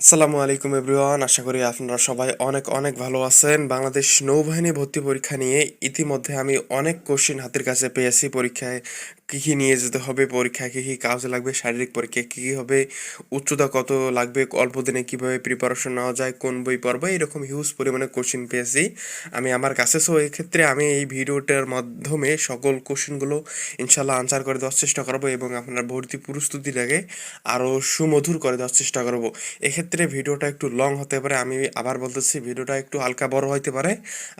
আসসালামু আলাইকুম এভরিওয়ান, আশা করি আপনারা সবাই অনেক অনেক ভালো আছেন। বাংলাদেশ নৌবাহিনী ভর্তি পরীক্ষা নিয়ে ইতিমধ্যে আমি অনেক কোশ্চিন হাতের কাছে পেয়েছি পরীক্ষায়। কী কী নিয়ে যেতে হবে পরীক্ষায় কী কী কাগজ লাগবে, শারীরিক পরীক্ষায় কী কী হবে, উচ্চতা কত লাগবে, অল্প দিনে কীভাবে প্রিপারেশন নেওয়া যায়, কোন বই পড়ব, এরকম হিউজ পরিমাণে কোশ্চেন পেয়েছি। আমি আমার কাছে সো এক্ষেত্রে আমি এই ভিডিওটার মাধ্যমে সকল কোশ্চিনগুলো ইনশাল্লাহ আনসার করে দেওয়ার চেষ্টা করব এবং আপনার ভর্তি প্রস্তুতিটাকে আরও সুমধুর করে দেওয়ার চেষ্টা করব। এক্ষেত্রে ভিডিওটা একটু লং হতে পারে, আমি আবার বলতেছি ভিডিওটা একটু হালকা বড় হতে পারে,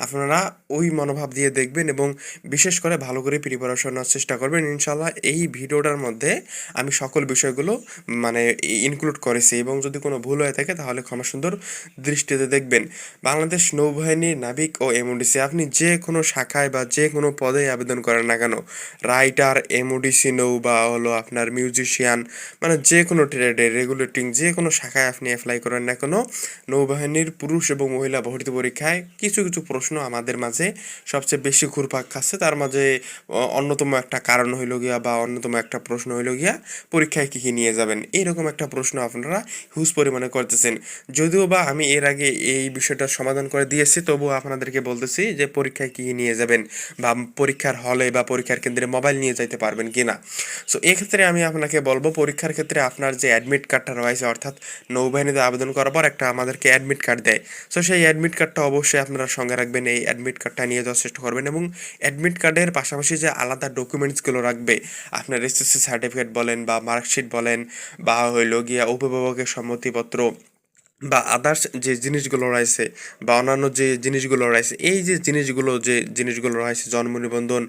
আপনারা ওই মনোভাব দিয়ে দেখবেন এবং বিশেষ করে ভালো করে প্রিপারেশন নেওয়ার চেষ্টা করবেন। ইনশাল্লাহ এই ভিডিওটার মধ্যে আমি সকল বিষয়গুলো মানে ইনক্লুড করেছি এবং যদি কোনো ভুল হয়ে থাকে তাহলে ক্ষমা সুন্দর দৃষ্টিতে দেখবেন। বাংলাদেশ নৌবাহিনী, নাবিক ও এমওডিসি, আপনি যে কোনো শাখায় বা যে কোনো পদে আবেদন করেন না কেন, রাইটার, এমওডিসি নৌ বা হলো আপনার মিউজিশিয়ান মানে যে কোনো ট্রেডে, রেগুলেটিং যে কোনো শাখায় আপনি অ্যাপ্লাই করেন না কেন, নৌবাহিনীর পুরুষ এবং মহিলা ভর্তি পরীক্ষায় কিছু কিছু প্রশ্ন আমাদের মাঝে সবচেয়ে বেশি ঘুরপাক খাচ্ছে। তার মাঝে অন্যতম একটা কারণ হইল গিয়া বা অন্যতম একটা প্রশ্ন হইল গিয়া, পরীক্ষায় কী কী নিয়ে যাবেন? এইরকম একটা প্রশ্ন আপনারা হিউজ পরিমাণে করতেছেন। যদিও বা আমি এর আগে এই বিষয়টা সমাধান করে দিয়েছি, তবুও আপনাদেরকে বলতেছি যে পরীক্ষায় কী নিয়ে যাবেন বা পরীক্ষার হলে বা পরীক্ষার কেন্দ্রে মোবাইল নিয়ে যাইতে পারবেন কি না সো এক্ষেত্রে আমি আপনাকে বলব, পরীক্ষার ক্ষেত্রে আপনার যে অ্যাডমিট কার্ডটা রয়েছে, অর্থাৎ নৌবাহিনীতে আবেদন করার পর একটা আমাদেরকে অ্যাডমিট কার্ড দেয়। সো সেই অ্যাডমিট কার্ডটা অবশ্যই আপনারা সঙ্গে রাখবেন, এই অ্যাডমিট কার্ডটা নিয়ে যাওয়ার চেষ্টা করবেন এবং অ্যাডমিট কার্ডের পাশাপাশি যে আলাদা ডকুমেন্টসগুলো রাখবে আপনার এসএসসি সার্টিফিকেট বলেন বা মার্কশিট বলেন বা হইল গিয়া অভিভাবকের সম্মতিপত্র। বা আদার্স যে জিনিসগুলো রয়েছে বা অন্যান্য যে জিনিসগুলো রয়েছে, এই যে জিনিসগুলো যে জিনিসগুলো রয়েছে, জন্ম নিবন্ধন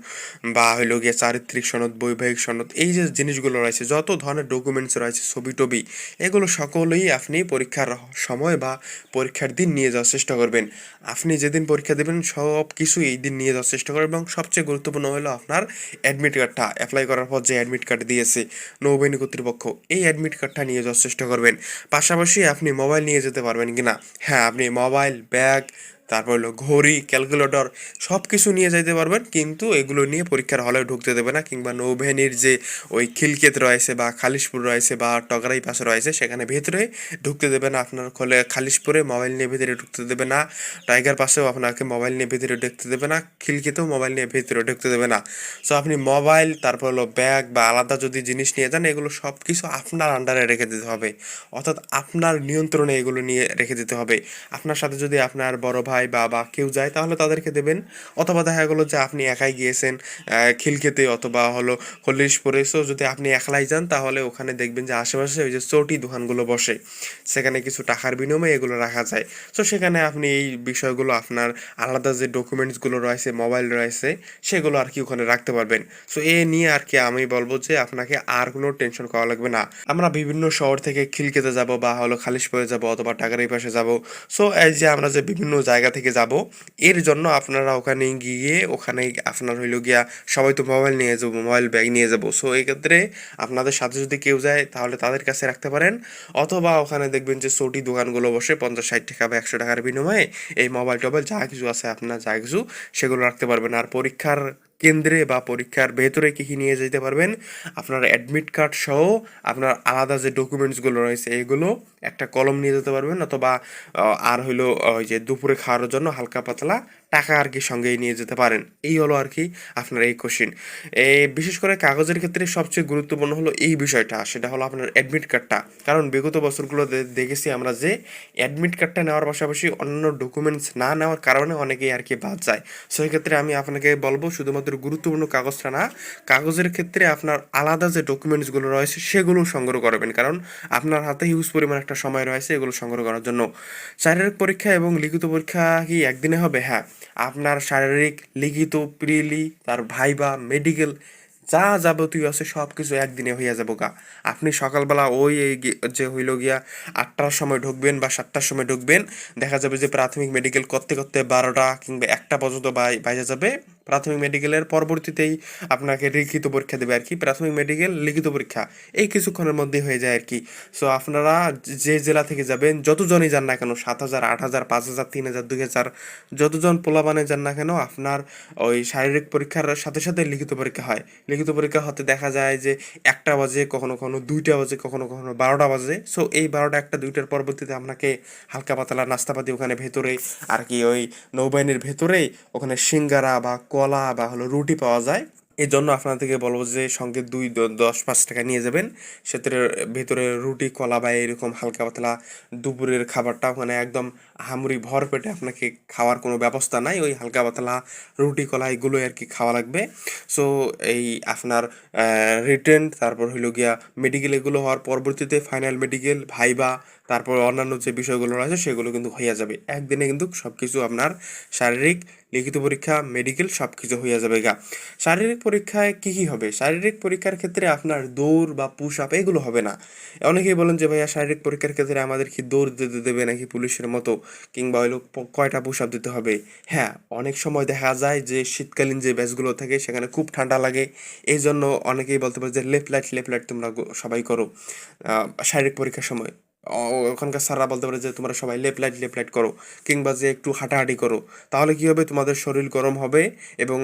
বা হইল গিয়ে চারিত্রিক সনদ, বৈবাহিক সনদ, এই যে জিনিসগুলো রয়েছে, যত ধরনের ডকুমেন্টস রয়েছে, ছবি টবি, এগুলো সকলেই আপনি পরীক্ষার সময় বা পরীক্ষার দিন নিয়ে যাওয়ার চেষ্টা করবেন। আপনি যেদিন পরীক্ষা দেবেন সব কিছু এই দিন নিয়ে যাওয়ার চেষ্টা করবেন এবং সবচেয়ে গুরুত্বপূর্ণ হলো আপনার অ্যাডমিট কার্ডটা অ্যাপ্লাই করার পর যে অ্যাডমিট কার্ড দিয়েছে, নৌবাহিনী কর্তৃপক্ষ, এই অ্যাডমিট কার্ডটা নিয়ে যাওয়ার চেষ্টা করবেন। পাশাপাশি আপনি মোবাইল নিয়ে যেতে পারবেন কি না হ্যাঁ আপনি মোবাইল ব্যাগ তারপর হলো ঘড়ি, ক্যালকুলেটর সব কিছু নিয়ে যাইতে পারবেন, কিন্তু এগুলো নিয়ে পরীক্ষার হলে ঢুকতে দেবে না, কিংবা নৌবাহিনীর যে ওই খিলকেত রয়েছে বা খালিশপুর রয়েছে বা টগরাই পাশে রয়েছে, সেখানে ভেতরে ঢুকতে দেবে না, আপনার খোলে খালিশপুরে মোবাইল নিয়ে ভেতরে ঢুকতে দেবে না, টাইগার পাশেও আপনাকে মোবাইল নিয়ে ভেতরে ঢুকতে দেবে না খিলকেতেও মোবাইল নিয়ে ভেতরে ঢুকতে দেবে না। সো আপনি মোবাইল, তারপর হলো ব্যাগ বা আলাদা যদি জিনিস নিয়ে যান, এগুলো সব কিছু আপনার আন্ডারে রেখে দিতে হবে। অর্থাৎ আপনার নিয়ন্ত্রণে এগুলো নিয়ে রেখে দিতে হবে। আপনার সাথে যদি আপনার বড় ভাই বা বা কেউ যায় তাহলে তাদেরকে দেবেন। অথবা দেখা গেলো যে আপনি একাই গিয়েছেন খিলক্ষেতে অথবা হলো হলিশপুরে সো যদি আপনি একলাই যান তাহলে ওখানে দেখবেন যে আশেপাশে ওই যে চটি দোকানগুলো বসে। সেখানে কিছু টাকার বিনিময়ে এগুলো রাখা যায়। সো সেখানে আপনি এই বিষয়গুলো আপনার আলাদা যে ডকুমেন্টসগুলো রয়েছে, মোবাইল রয়েছে, সেগুলো আর কি ওখানে রাখতে পারবেন। সো এ নিয়ে আর কি আমি বলব যে আপনাকে আর কোনো টেনশন করা লাগবে না। আমরা বিভিন্ন শহর থেকে খিলকেতে যাব বা হলো খালিশপুরে যাব অথবা টাকার এই পাশে যাব। সো এই যে আমরা যে বিভিন্ন জায়গা থেকে যাব। এর জন্য আপনারা ওখানে গিয়ে, ওখানে আপনার হইল গিয়া সবাই তো মোবাইল নিয়ে যাব মোবাইল ব্যাগ নিয়ে যাব। সো এক্ষেত্রে ক্ষেত্রে আপনাদের সাথে যদি কেউ যায়, তাহলে তাদের কাছে রাখতে পারেন। অথবা ওখানে দেখবেন যে ছোটি দোকানগুলো বসে পঞ্চাশ ষাট টাকা বা একশো টাকার বিনিময়ে এই মোবাইল টোবাইল যা কিছু আছে, আপনার যা কিছু, সেগুলো রাখতে পারবেন। আর পরীক্ষার কেন্দ্রে বা পরীক্ষার ভেতরে কি কী নিয়ে যেতে পারবেন, আপনার অ্যাডমিট কার্ড সহ আপনার আলাদা যে ডকুমেন্টসগুলো রয়েছে, এগুলো একটা কলম নিয়ে যেতে পারবেন, অথবা আর হইল, ওই যে দুপুরে খাওয়ার জন্য হালকা পাতলা টাকা আর কি সঙ্গেই নিয়ে যেতে পারেন। এই হলো আর কি আপনার এই কোশ্চিন বিশেষ করে কাগজের ক্ষেত্রে সবচেয়ে গুরুত্বপূর্ণ হলো এই বিষয়টা, সেটা হলো আপনার অ্যাডমিট কার্ডটা কারণ বিগত বছরগুলো দেখেছি আমরা যে অ্যাডমিট কার্ডটা নেওয়ার পাশাপাশি অন্য ডকুমেন্টস না নেওয়ার কারণে অনেকেই আর কি বাদ যায়। সেই ক্ষেত্রে আমি আপনাকে বলব শুধুমাত্র গুরুত্বপূর্ণ কাগজটা না, কাগজের ক্ষেত্রে আপনার আলাদা যে ডকুমেন্টসগুলো রয়েছে সেগুলো সংগ্রহ করবেন। কারণ আপনার হাতে হিউজ পরিমাণ একটা সময় রয়েছে এগুলো সংগ্রহ করার জন্য। শারীরিক পরীক্ষা এবং লিখিত পরীক্ষা কি একদিনে হবে? হ্যাঁ। আপনার শারীরিক, লিখিত, প্রিলি, তার ভাইবা মেডিকেল যা যাবতীয় আছে সব কিছু একদিনে হইয়া যাব গা। আপনি সকালবেলা ওই এই যে হইল গিয়া আটটার সময় ঢুকবেন বা সাতটার সময় ঢুকবেন, দেখা যাবে যে প্রাথমিক মেডিকেল করতে করতে বারোটা কিংবা একটা পর্যন্ত বাই- যাবে। প্রাথমিক মেডিকেলের পরবর্তীতেই আপনাকে লিখিত পরীক্ষা দেবে আর কি, প্রাথমিক মেডিকেল লিখিত পরীক্ষা। এই কিছুক্ষণের মধ্যে হয়ে যায় আর কি। সো আপনারা যে জেলা থেকে যাবেন, যতজনই যান না কেন, সাত হাজার, আট হাজার, পাঁচ হাজার, তিন হাজার, দুই হাজার, যতজন পোলাবানে যান না কেন, আপনার ওই শারীরিক পরীক্ষার সাথে সাথে লিখিত পরীক্ষা হয়। লিখিত পরীক্ষা হতে দেখা যায় যে, একটা বাজে, কখনো কখনো দুইটা বাজে, কখনো কখনো বারোটা বাজে। সো এই বারোটা, একটা, দুইটার পরবর্তীতে আপনাকে হালকা পাতলা নাস্তাপাতি ওখানে ভেতরে আর কি ওই নৌবাহিনীর ভেতরে ওখানে সিঙ্গারা বা কলা বা হলো রুটি পাওয়া যায়। এই জন্য আপনাদেরকে বলব যে সঙ্গে দুই দশ পাঁচ টাকা নিয়ে যাবেন। সেটার ভেতরে রুটি, কলা বা এরকম হালকা পাতলা দুপুরের খাবারটা মানে একদম হামুড়ি ভর পেটে আপনাকে খাওয়ার কোনো ব্যবস্থা নাই, ওই হালকা পাতলা রুটি কলা এগুলোই আর কি খাওয়া লাগবে। সো এই আপনার রিটেন তারপর হইল গিয়া মেডিকেল এগুলো হওয়ার পরবর্তীতে ফাইনাল মেডিকেল ভাইবা, তারপর অন্যান্য যে বিষয়গুলো রয়েছে সেগুলো কিন্তু হইয়া যাবে। একদিনে কিন্তু সব কিছু আপনার শারীরিক, লিখিত পরীক্ষা মেডিকেল সব কিছু হইয়া যাবে গা। শারীরিক পরীক্ষায় কি কি হবে? শারীরিক পরীক্ষার ক্ষেত্রে আপনার দৌড় বা পুশ আপ এগুলো হবে না। অনেকেই বলেন যে, ভাইয়া, শারীরিক পরীক্ষার ক্ষেত্রে আমাদের কি দৌড় দিতে দেবে নাকি পুলিশের মতো? কিংবা হইল কয়টা পুশ আপ দিতে হবে? হ্যাঁ অনেক সময় দেখা যায় যে শীতকালীন যে ব্যাচগুলো থাকে, সেখানে খুব ঠান্ডা লাগে। এই জন্য অনেকেই বলতে পারে যে লেফট লাইট লেফট লাইট তোমরা সবাই করো। শারীরিক পরীক্ষার সময়। ওখানকার স্যাররা বলতে পারে যে তোমরা সবাই লেফট লাইট লেফট লাইট করো কিংবা যে একটু হাঁটাহাঁটি করো। তাহলে কি হবে? তোমাদের শরীর গরম হবে এবং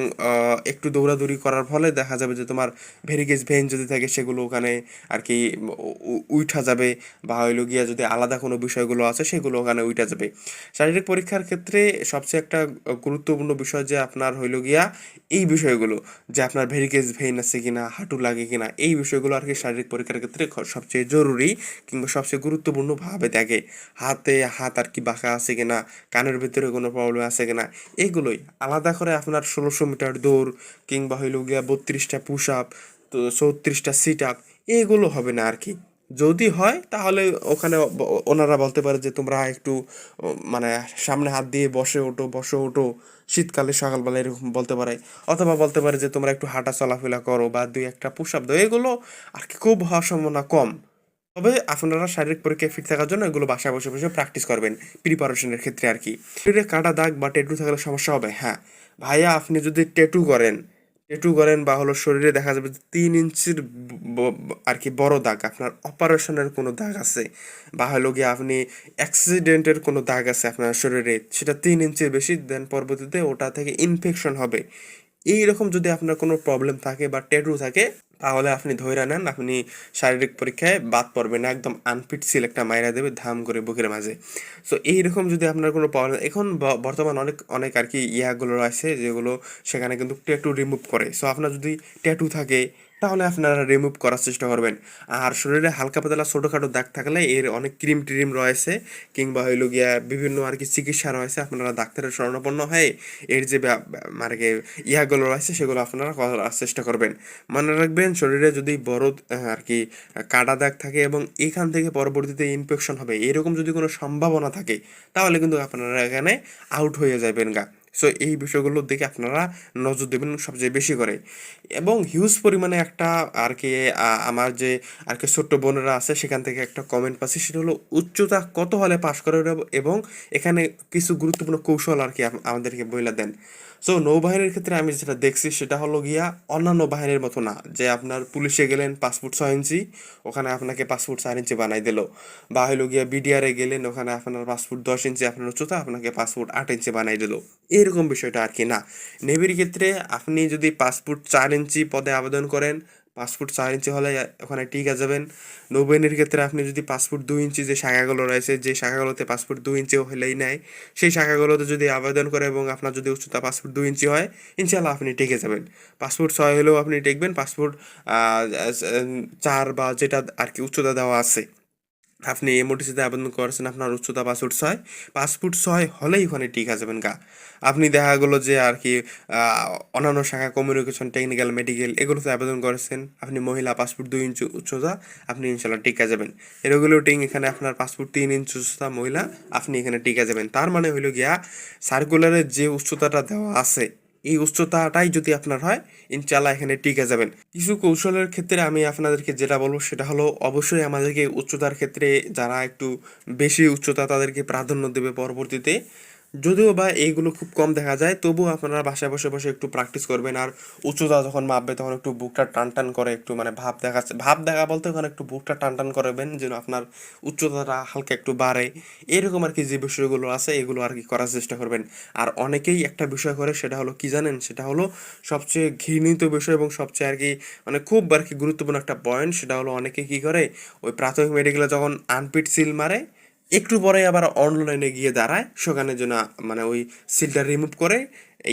একটু দৌড়াদৌড়ি করার ফলে দেখা যাবে যে তোমার ভেরিগেজ ভেন যদি থাকে সেগুলো ওখানে আর কি উঠা যাবে বা হইল গিয়া যদি আলাদা কোনো বিষয়গুলো আছে সেগুলো ওখানে উঠা যাবে। শারীরিক পরীক্ষার ক্ষেত্রে সবচেয়ে একটা গুরুত্বপূর্ণ বিষয় যে আপনার হইল গিয়া এই বিষয়গুলো, যে আপনার ভেরিগেজ ভেইন আছে কিনা, হাঁটু লাগে কিনা, এই বিষয়গুলো আর কি শারীরিক পরীক্ষার ক্ষেত্রে সবচেয়ে জরুরি কিংবা সবচেয়ে গুরুত্বপূর্ণভাবে দেখে হাতে, হাত আর কি বাঁকা আছে কিনা, কানের ভিতরে কোনো প্রবলেম আছে কিনা, এগুলোই। আলাদা করে আপনার ষোলোশো মিটার দৌড় কিংবা হইল গিয়া বত্রিশটা পুশ আপ চৌত্রিশটা সিট আপ এগুলো হবে না আর কি। যদি হয়, তাহলে ওখানে ওনারা বলতে পারে যে তোমরা একটু মানে সামনে হাত দিয়ে বসে ওঠো বসে ওঠো, শীতকালে, সকালবেলা এরকম বলতে পারে। অথবা বলতে পারে যে তোমরা একটু হাঁটা চলাফেরা করো বা দুই একটা পুশ আপ এগুলো আর কি খুব হওয়ার সম্ভাবনা কম। তবে আপনারা শারীরিক পরীক্ষায় ফিট থাকার জন্য এগুলো বাসায় বসে বসে প্র্যাকটিস করবেন প্রিপারেশনের ক্ষেত্রে আর কি। শরীরে কাটা দাগ বা টেটু থাকলে সমস্যা হবে হ্যাঁ। ভাইয়া, আপনি যদি টেটু করেন টেটু করেন বা হলো শরীরে দেখা যাবে তিন ইঞ্চির আর কি বড় দাগ, আপনার অপারেশনের কোনো দাগ আছে বা হলো গিয়ে আপনি অ্যাক্সিডেন্টের কোনো দাগ আছে আপনার শরীরে, সেটা তিন ইঞ্চির বেশি দেন পরবর্তীতে ওটা থেকে ইনফেকশন হবে। এইরকম যদি আপনার কোনো প্রবলেম থাকে বা ট্যাটু থাকে তাহলে আপনি ধৈর্য নেন, আপনি শারীরিক পরীক্ষায় বাদ পড়বেন না, একদম আনফিট সিল একটা মাইরা দেবে ধাম করে বুকের মাঝে। সো এইরকম যদি আপনার কোনো প্রবলেম এখন বর্তমান অনেক অনেক আর কি ইয়াগুলো আছে যেগুলো সেখানে কিন্তু ট্যাটু রিমুভ করে। সো আপনার যদি ট্যাটু থাকে তাহলে আপনারা রিমুভ করার চেষ্টা করবেন। আর শরীরে হালকা পাতলা ছোটোখাটো দাগ থাকলে এর অনেক ক্রিম ট্রিম রয়েছে, কিংবা হইল গিয়া বিভিন্ন আর কি চিকিৎসা রয়েছে, আপনারা ডাক্তারের শরণাপন্ন হয়ে এর যে মানে কি ইয়াগুলো রয়েছে, সেগুলো আপনারা করার চেষ্টা করবেন। মনে রাখবেন, শরীরে যদি বড় আর কি কাটা দাগ থাকে এবং এখান থেকে পরবর্তীতে ইনফেকশন হবে, এরকম যদি কোনো সম্ভাবনা থাকে, তাহলে কিন্তু আপনারা এখানে আউট হয়ে যাবেন গা। সো এই বিষয়গুলোর দিকে আপনারা নজর দেবেন সবচেয়ে বেশি করে। এবং হিউজ পরিমাণে একটা আর কি আমার যে আর কি ছোট্ট বোনেরা আছে, সেখান থেকে একটা কমেন্ট পাচ্ছি, সেটা হলো উচ্চতা কত হলে পাশ করে এবং এখানে কিছু গুরুত্বপূর্ণ কৌশল আর কি আমাদেরকে বইলা দেন। সো নৌবাহিনীর ক্ষেত্রে আমি যেটা দেখছি সেটা হলো গিয়া অন্যান্য বাহিনীর মতো না, যে আপনার পুলিশে গেলেন পাসপোর্ট ছয় ইঞ্চি, ওখানে আপনাকে পাসপোর্ট চার ইঞ্চি বানাই দিল। বা হলো গিয়া বিডিআরে গেলেন, ওখানে আপনার পাসপোর্ট দশ ইঞ্চি, আপনার উচ্চতা আপনাকে পাসপোর্ট আট ইঞ্চি বানাই দিল। এরকম বিষয়টা আর কি না। নেভির ক্ষেত্রে আপনি যদি পাসপোর্ট চার ইঞ্চি পদে আবেদন করেন পাসপোর্ট চার ইঞ্চি হলে ওখানে টিকা যাবেন। নৌবাহিনীর ক্ষেত্রে আপনি যদি পাসপোর্ট দুই ইঞ্চি যে শাখাগুলো রয়েছে, যে শাখাগুলোতে পাসপোর্ট দুই ইঞ্চি হলেই নেয়, সেই শাখাগুলোতে যদি আবেদন করে এবং আপনার যদি উচ্চতা পাসপোর্ট দুই ইঞ্চি হয় ইনশাল্লাহ আপনি টিকে যাবেন। পাসপোর্ট ছয় হলেও আপনি টিকবেন পাসপোর্ট চার বা যেটা আর কি উচ্চতা দেওয়া আছে। আপনি এমওটিসিতে আবেদন করেছেন, আপনার উচ্চতা পাসপোর্ট ছয় পাসপোর্ট ছয় হলেই ওখানে টিকা যাবেন গা। আপনি দেখা গেলো যে আর কি অন্যান্য শাখা কমিউনিকেশন টেকনিক্যাল মেডিকেল এগুলোতে আবেদন করেছেন, আপনি মহিলা পাসপোর্ট দুই ইঞ্চি উচ্চতা, আপনি ইনশাল্লাহ টিকা যাবেন। রেগুলেটিং এখানে আপনার পাসপোর্ট তিন ইঞ্চি উচ্চতা মহিলা, আপনি এখানে টিকা যাবেন। তার মানে হইল গিয়া সার্কুলারের যে উচ্চতাটা দেওয়া আছে এই উচ্চতাটাই যদি আপনার হয় ইনশাল্লাহ এখানে টিকে যাবেন। কিছু কৌশলের ক্ষেত্রে আমি আপনাদেরকে যেটা বলব, সেটা হলো অবশ্যই আমাদেরকে উচ্চতার ক্ষেত্রে যারা একটু বেশি উচ্চতা তাদেরকে প্রাধান্য দেবে পরবর্তীতে। যদিও বা এইগুলো খুব কম দেখা যায়, তবুও আপনারা বাসায় বসে বসে একটু প্র্যাকটিস করবেন আর উচ্চতা যখন মাপবে তখন একটু বুকটা টান টান করে একটু মানে ভাব দেখাচ্ছে। ভাব দেখা বলতে ওখানে একটু বুকটা টান টান করবেন যেন আপনার উচ্চতাটা হালকা একটু বাড়ে। এরকম আর কি যে বিষয়গুলো আছে এগুলো আর কি করার চেষ্টা করবেন। আর অনেকেই একটা বিষয় করে সেটা হলো কি জানেন? সেটা হলো সবচেয়ে ঘৃণিত বিষয় এবং সবচেয়ে আর কি মানে খুব আর কি গুরুত্বপূর্ণ একটা পয়েন্ট সেটা হলো অনেকে কি করে? ওই প্রাথমিক মেডিকেলে যখন আনপিট সিল মারে একটু পরে আবার অনলাইনে গিয়ে দাঁড়ায়। সেখানে যেন মানে ওই সিলটা রিমুভ করে,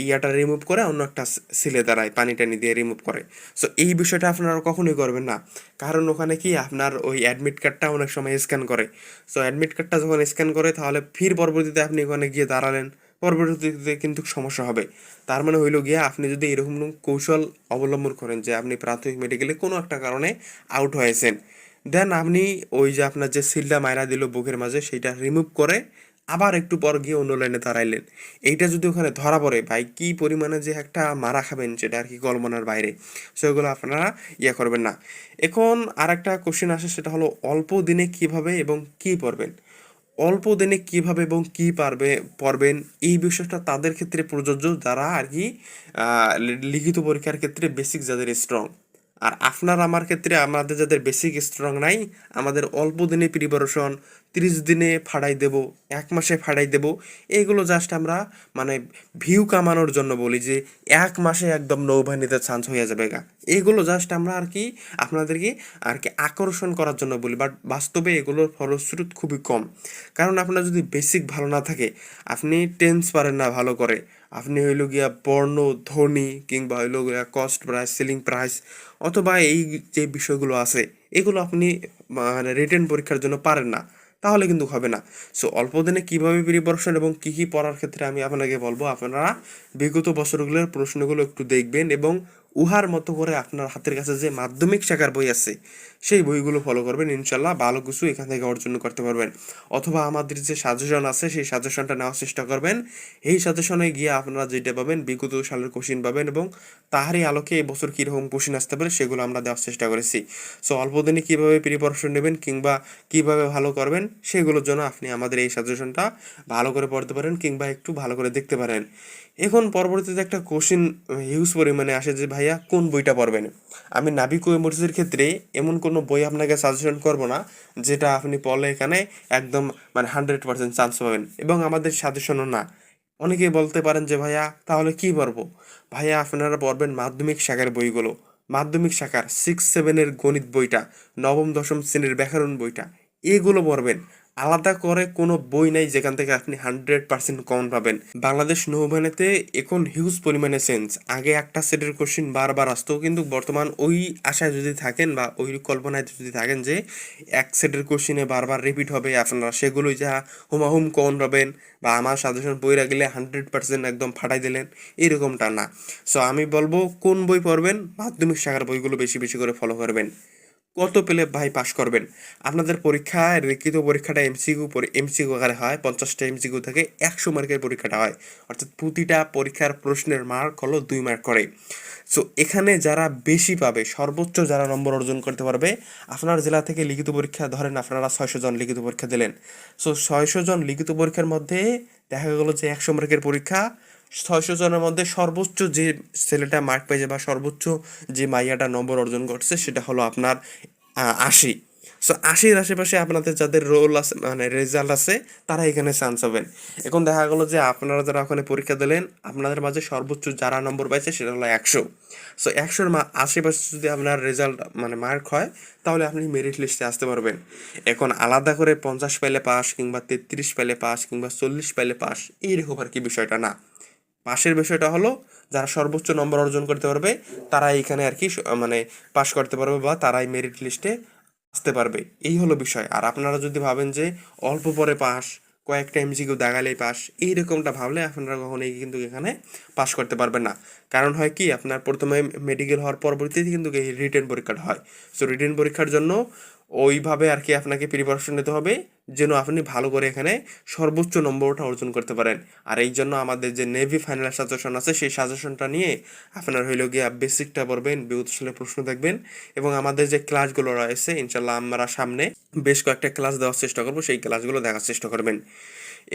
ইয়াটা রিমুভ করে অন্য একটা সিলে দাঁড়ায় পানি টানি দিয়ে রিমুভ করে। সো এই বিষয়টা আপনারা কখনোই করবেন না। কারণ ওখানে কি আপনার ওই অ্যাডমিট কার্ডটা অনেক সময় স্ক্যান করে। সো অ্যাডমিট কার্ডটা যখন স্ক্যান করে, তাহলে ফির পরবর্তীতে আপনি ওখানে গিয়ে দাঁড়ালেন। পরবর্তীতে কিন্তু সমস্যা হবে। তার মানে হইল গিয়ে, আপনি যদি এরকম কৌশল অবলম্বন করেন যে আপনি প্রাথমিক মেডিকেলে কোনো একটা কারণে আউট হয়েছেন দেন আপনি ওই যে আপনার যে সিলটা মাইরা দিল বুকের মাঝে, সেইটা রিমুভ করে আবার একটু পর গিয়ে অন্য লাইনে দাঁড়াইলেন। এইটা যদি ওখানে ধরা পড়ে, ভাই কি পরিমাণে যে একটা মারা খাবেন সেটা আর কি কল্পনার বাইরে। সেগুলো আপনারা ইয়ে করবেন না। এখন আর একটা কোশ্চেন আসে, সেটা হলো অল্প দিনে কীভাবে এবং কি পড়বেন অল্প দিনে কীভাবে এবং কি পারবে পড়বেন এই বিষয়টা তাদের ক্ষেত্রে প্রযোজ্য, যারা আর কি লিখিত পরীক্ষার ক্ষেত্রে বেসিক যাদের স্ট্রং আর আপনার আমার ক্ষেত্রে আমাদের যাদের বেসিক স্ট্রং নাই, আমাদের অল্প দিনে প্রিপারেশন তিরিশ দিনে ফাড়াই দেব, এক মাসে ফাড়াই দেব এইগুলো জাস্ট আমরা মানে ভিউ কামানোর জন্য বলি যে এক মাসে একদম নৌবাহিনীতে চান্স হয়ে যাবে গা। এগুলো জাস্ট আমরা আর কি আপনাদেরকে আর কি আকর্ষণ করার জন্য বলি বাট বাস্তবে এগুলোর ফলশ্রুত খুবই কম। কারণ আপনার যদি বেসিক ভালো না থাকে, আপনি টেন্স পারেন না ভালো করে। আপনি হইল গিয়া বর্ণ, ধ্বনি কিংবা হইল গিয়া কস্ট প্রাইস সেলিং প্রাইস অথবা এই যে বিষয়গুলো আছে, এগুলো আপনি মানে রিটেন পরীক্ষার জন্য পারেন না, তাহলে কিন্তু হবে না। সো অল্প দিনে কীভাবে প্রিপারেশন এবং কী কী পড়ার ক্ষেত্রে আমি আপনাকে বলব, আপনারা বিগত বছরগুলোর প্রশ্নগুলো একটু দেখবেন এবং উহার মতো করে আপনার হাতের কাছে যে মাধ্যমিক শাখার বই আছে সেই বইগুলো ফলো করবেন, ইনশাল্লাহ ভালো কিছু এখান থেকে অর্জন করতে পারবেন। অথবা আমাদের যে সাজেশন আছে, সেই সাজেশনটা নেওয়ার চেষ্টা করবেন। এই সাজেশনে গিয়ে আপনারা যেটা পাবেন, বিগত সালের কোশ্চিন পাবেন এবং তাহারই আলোকে এই বছর কীরকম কোশ্চিন আসতে পারে, সেগুলো আমরা দেওয়ার চেষ্টা করেছি। সো অল্প দিনে কীভাবে প্রিপারেশন নেবেন কিংবা কীভাবে ভালো করবেন, সেগুলোর জন্য আপনি আমাদের এই সাজেশনটা ভালো করে পড়তে পারেন কিংবা একটু ভালো করে দেখতে পারেন। এখন পরবর্তীতে একটা কোশ্চিন হিউজ পরিমাণে আসে যে, ভাইয়া, কোন বইটা পড়বেন? আমি নাবিক এমার্জেন্সির ক্ষেত্রে এমন কোনো বই আপনাকে সাজেশন করব না, যেটা আপনি পড়লে এখানে একদম মানে হান্ড্রেড পার্সেন্ট চান্স পাবেন এবং আমাদের সাজেশনও না। অনেকে বলতে পারেন যে, ভাইয়া, তাহলে কি পড়ব? ভাইয়া, আপনারা পড়বেন মাধ্যমিক শাখার বইগুলো। মাধ্যমিক শাখার সিক্স সেভেনের গণিত বইটা, নবম, দশম শ্রেণির ব্যাকরণ বইটা, এগুলো পড়বেন। আলাদা করে কোনো বই নাই যেখান থেকে আপনি হান্ড্রেড পার্সেন্ট কমন পাবেন। বাংলাদেশ নৌবাহিনীতে এখন হিউজ পরিমাণে চেঞ্জ আগে একটা সেটের কোশ্চিন বারবার আসতো, কিন্তু বর্তমান ওই আশায় যদি থাকেন বা ওই কল্পনায় যদি থাকেন যে এক সেটের কোশ্চিনে বারবার রিপিট হবে, আপনারা সেগুলোই যা হুমাহুম কমন পাবেন বা আমার সাজেশন বই রাখলে হান্ড্রেড পার্সেন্ট একদম ফাটাই দিলেন, এরকমটা না। সো আমি বলব, কোন বই পড়বেন? মাধ্যমিক শাখার বইগুলো বেশি বেশি করে ফলো করবেন। কত পেলে ভাই পাশ করবেন? আপনাদের পরীক্ষায়, লিখিত পরীক্ষাটা এমসিকিউ এমসিকিউ আকারে হয়, পঞ্চাশটা এমসিকিউ থেকে একশো মার্কের পরীক্ষাটা হয়। অর্থাৎ প্রতিটা পরীক্ষার প্রশ্নের মার্ক হলো দুই মার্ক করে। সো এখানে যারা বেশি পাবে, সর্বোচ্চ যারা নম্বর অর্জন করতে পারবে, আপনার জেলা থেকে লিখিত পরীক্ষা, ধরেন আপনারা ছয়শো জন লিখিত পরীক্ষা দিলেন। সো ছয়শো জন লিখিত পরীক্ষার মধ্যে দেখা গেলো যে একশো মার্কের পরীক্ষা ছয়শো জনের মধ্যে সর্বোচ্চ যে ছেলেটা মার্ক পেয়েছে বা সর্বোচ্চ যে মাইয়াটা নম্বর অর্জন করছে, সেটা হলো আপনার আশি। সো আশির আশেপাশে আপনাদের যাদের রোল আছে মানে রেজাল্ট আছে, তারা এখানে চান্স হবেন এখন দেখা গেলো যে আপনারা যারা ওখানে পরীক্ষা দিলেন, আপনাদের মাঝে সর্বোচ্চ যারা নম্বর পাইছে, সেটা হলো একশো। সো একশোর মা, আশেপাশে যদি আপনার রেজাল্ট মানে মার্ক হয়, তাহলে আপনি মেরিট লিস্টে আসতে পারবেন। এখন আলাদা করে পঞ্চাশ পাইলে পাস কিংবা তেত্রিশ পাইলে পাস কিংবা চল্লিশ পাইলে পাস এইরকম আর কি বিষয়টা না। পাশের বিষয়টা হলো, যারা সর্বোচ্চ নম্বর অর্জন করতে পারবে তারা এখানে আর কি মানে পাশ করতে পারবে বা তারাই মেরিট লিস্টে আসতে পারবে। এই হলো বিষয়। আর আপনারা যদি ভাবেন যে অল্প পরে পাস কয়েকটা এমসিকিউ দাগালেই পাস এইরকমটা ভাবলে আপনারা কখনোই কিন্তু এখানে পাস করতে পারবেন না। কারণ হয় কি, আপনার প্রথমে মেডিকেল হওয়ার পরবর্তীতে কিন্তু এই রিটেন পরীক্ষাটা হয়। সো রিটেন পরীক্ষার জন্য ওইভাবে আর কি আপনাকে প্রিপারেশন নিতে হবে যেন আপনি ভালো করে এখানে সর্বোচ্চ নম্বরটা অর্জন করতে পারেন। আর এই জন্য আমাদের যে নেভি ফাইনাল সাজেশন আছে, সেই সাজেশনটা নিয়ে আপনার হইল গিয়ে বেসিকটা পড়বেন বিউতশীলের প্রশ্ন দেখবেন এবং আমাদের যে ক্লাসগুলো রয়েছে ইনশাল্লাহ আমরা সামনে বেশ কয়েকটা ক্লাস দেওয়ার চেষ্টা করব, সেই ক্লাসগুলো দেখার চেষ্টা করবেন।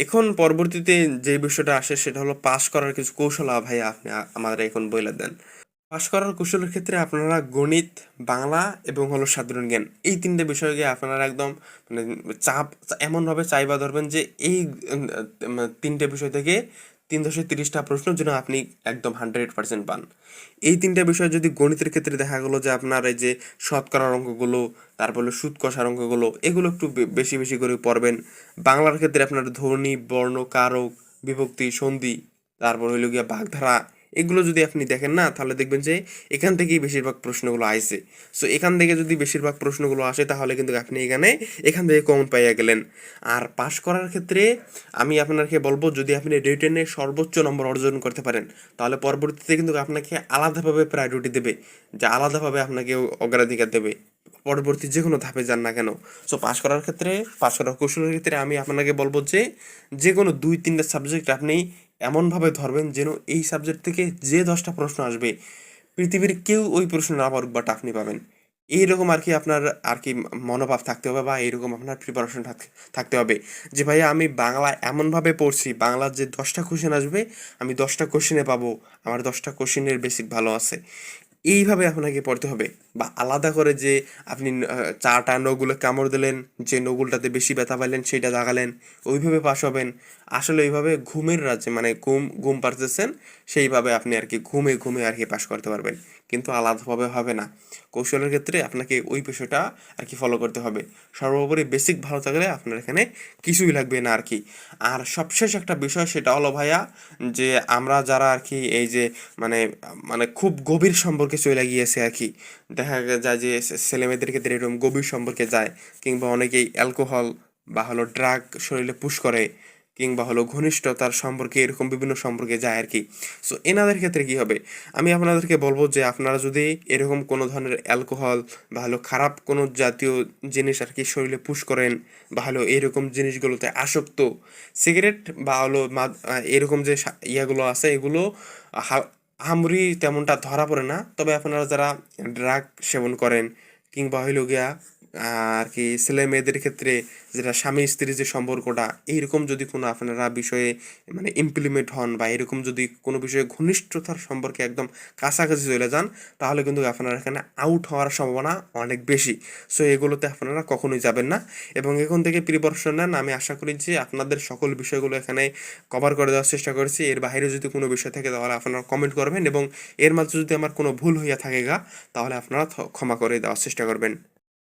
এখন পরবর্তীতে যে বিষয়টা আসে, সেটা হলো পাস করার কিছু কৌশল ভাই আপনি আমাদের এখন বইলে দেন। পাস করার কৌশলের ক্ষেত্রে আপনারা গণিত, বাংলা এবং হলো সাধারণ জ্ঞান, এই তিনটে বিষয়কে আপনারা একদম মানে চাপ, এমনভাবে চাইবা ধরবেন যে এই তিনটে বিষয় থেকে তিন দশে তিরিশটা প্রশ্ন যেন আপনি একদম হান্ড্রেড পার্সেন্ট পান। এই তিনটা বিষয় যদি গণিতের ক্ষেত্রে দেখা গেলো যে আপনার এই যে শতকরার অঙ্কগুলো, তারপর সুদ কষার অঙ্কগুলো, এগুলো একটু বেশি বেশি করে পড়বেন। বাংলার ক্ষেত্রে আপনার ধ্বনি, বর্ণ, কারক, বিভক্তি, সন্ধি, তারপর হইল গিয়া বাগধারা এগুলো যদি আপনি দেখেন না, তাহলে দেখবেন যে এখান থেকেই বেশিরভাগ প্রশ্নগুলো আইছে। সো এখান থেকে যদি বেশিরভাগ প্রশ্নগুলো আসে, তাহলে কিন্তু আপনি এখানে এখান থেকে কমন পাইয়া গেলেন। আর পাশ করার ক্ষেত্রে আমি আপনাকে বলব, যদি আপনি রিটেনে সর্বোচ্চ নম্বর অর্জন করতে পারেন, তাহলে পরবর্তীতে কিন্তু আপনাকে আলাদাভাবে প্রায়োরিটি দেবে, যা আলাদাভাবে আপনাকে অগ্রাধিকার দেবে। পরবর্তী যে কোনো ধাপে যান না কেন। সো পাশ করার ক্ষেত্রে, পাশ করার কৌশলের ক্ষেত্রে আমি আপনাকে বলব যে যে কোনো দুই, তিনটা সাবজেক্ট আপনি এমনভাবে ধরবেন যেন এই সাবজেক্ট থেকে যে দশটা প্রশ্ন আসবে, পৃথিবীর কেউ ওই প্রশ্ন না পারুক বা আপনি পাবেন। এইরকম আর কি আপনার, আর কি মনোভাব থাকতে হবে বা এইরকম আপনার প্রিপারেশন থাকতে হবে যে ভাইয়া আমি বাংলা এমনভাবে পড়ছি, বাংলার যে দশটা কোশ্চেন আসবে, আমি দশটা কোশ্চেনে পাবো, আমার দশটা কোশ্চেনের বেসিক ভালো আছে। এইভাবে আপনাকে পড়তে হবে বা আলাদা করে যে আপনি চাটা নগুলো কামড় দিলেন, যে নগুলটাতে বেশি ব্যথা পাইলেন, সেটা দাগালেন ওইভাবে পাশ হবেন। আসলে ওইভাবে ঘুমের রাজ্যে মানে ঘুম ঘুম পারতেছেন, সেইভাবে আপনি আর কি ঘুমে ঘুমে আর কি পাশ করতে পারবেন। কিন্তু আলাদাভাবে হবে না। কৌশলের ক্ষেত্রে আপনাকে ওই বিষয়টা আর কি ফলো করতে হবে। সর্বোপরি বেসিক ভালো থাকলে আপনার এখানে কিছুই লাগবে না আর কি আর সবশেষ একটা বিষয় সেটা হলো ভাইয়া যে আমরা যারা আর কি এই যে মানে মানে খুব গভীর সম্পর্কে চলে গিয়েছে আর কি দেখা যায় যে ছেলে মেয়েদের ক্ষেত্রে এরকম গভীর সম্পর্কে যায় কিংবা অনেকেই অ্যালকোহল বা হলো ড্রাগ শরীরে পুশ করে। কিংবা হলো ঘনিষ্ঠতার সম্পর্কে, এরকম বিভিন্ন সম্পর্কে যায় আর কি সো এনাদের ক্ষেত্রে কি হবে? আমি আপনাদেরকে বলব যে আপনারা যদি এরকম কোনো ধরনের অ্যালকোহল বা হলো খারাপ কোনো জাতীয় জিনিস আর কি শরীরে পুশ করেন বা হলো এরকম জিনিসগুলোতে আসক্ত, সিগারেট বা হলো এরকম যে ইয়াগুলো আছে, এগুলো হা- আহামরি তেমনটা ধরা পড়ে না। তবে আপনারা যারা ড্রাগ সেবন করেন কিংবা হইল গিয়া আর কি ছেলে মেয়েদের ক্ষেত্রে যেটা স্বামী স্ত্রীর যে সম্পর্কটা, এইরকম যদি কোনো আপনারা বিষয়ে মানে ইমপ্লিমেন্ট হন বা এরকম যদি কোনো বিষয়ে ঘনিষ্ঠতার সম্পর্কে একদম কাছাকাছি চলে যান, তাহলে কিন্তু আপনারা এখানে আউট হওয়ার সম্ভাবনা অনেক বেশি। সো এগুলোতে আপনারা কখনোই যাবেন না। এবং এখন থেকে প্রিপারেশন নেন, আমি আশা করি যে আপনাদের সকল বিষয়গুলো এখানে কভার করে দেওয়ার চেষ্টা করেছি। এর বাইরে যদি কোনো বিষয় থাকে, তাহলে আপনারা কমেন্ট করবেন এবং এর মাঝে যদি আমার কোনো ভুল হইয়া থাকে গা, তাহলে আপনারা ক্ষমা করে দেওয়ার চেষ্টা করবেন।